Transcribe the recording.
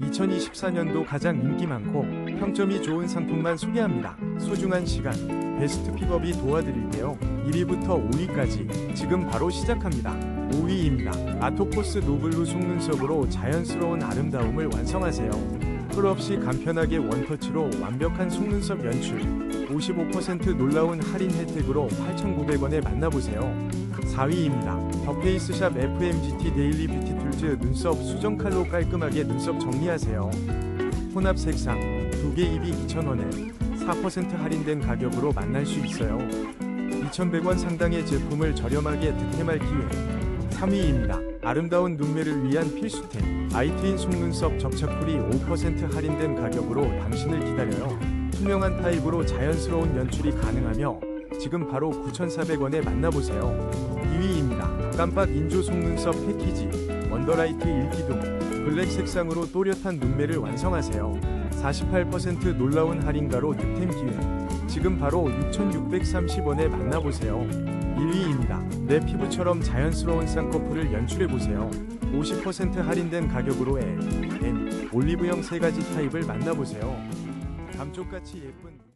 2024년도 가장 인기 많고 평점이 좋은 상품만 소개합니다. 소중한 시간, 베스트 픽업이 도와드릴게요. 1위부터 5위까지 지금 바로 시작합니다. 5위입니다. 아토포스 노블루 속눈썹으로 자연스러운 아름다움을 완성하세요. 풀 없이 간편하게 원터치로 완벽한 속눈썹 연출. 55% 놀라운 할인 혜택으로 8,900원에 만나보세요. 4위입니다. 더 페이스샵 FMGT 데일리 뷰티 툴즈 눈썹 수정 칼로 깔끔하게 눈썹 정리하세요. 혼합 색상 2개 입이 2,000원에 4% 할인된 가격으로 만날 수 있어요. 2,100원 상당의 제품을 저렴하게 득템할 기회. 3위입니다. 아름다운 눈매를 위한 필수템 아이트인 속눈썹 접착풀이 5% 할인된 가격으로 당신을 기다려요. 투명한 타입으로 자연스러운 연출이 가능하며 지금 바로 9,400원에 만나보세요. 2위입니다. 깜빡 인조 속눈썹 패키지 원더라이트 일기둥 블랙 색상으로 또렷한 눈매를 완성하세요. 48% 놀라운 할인가로 득템 기회. 지금 바로 6,630원에 만나보세요. 1위입니다. 내 피부처럼 자연스러운 쌍꺼풀을 연출해보세요. 50% 할인된 가격으로 L, N, 올리브영 세 가지 타입을 만나보세요. 감쪽같이 예쁜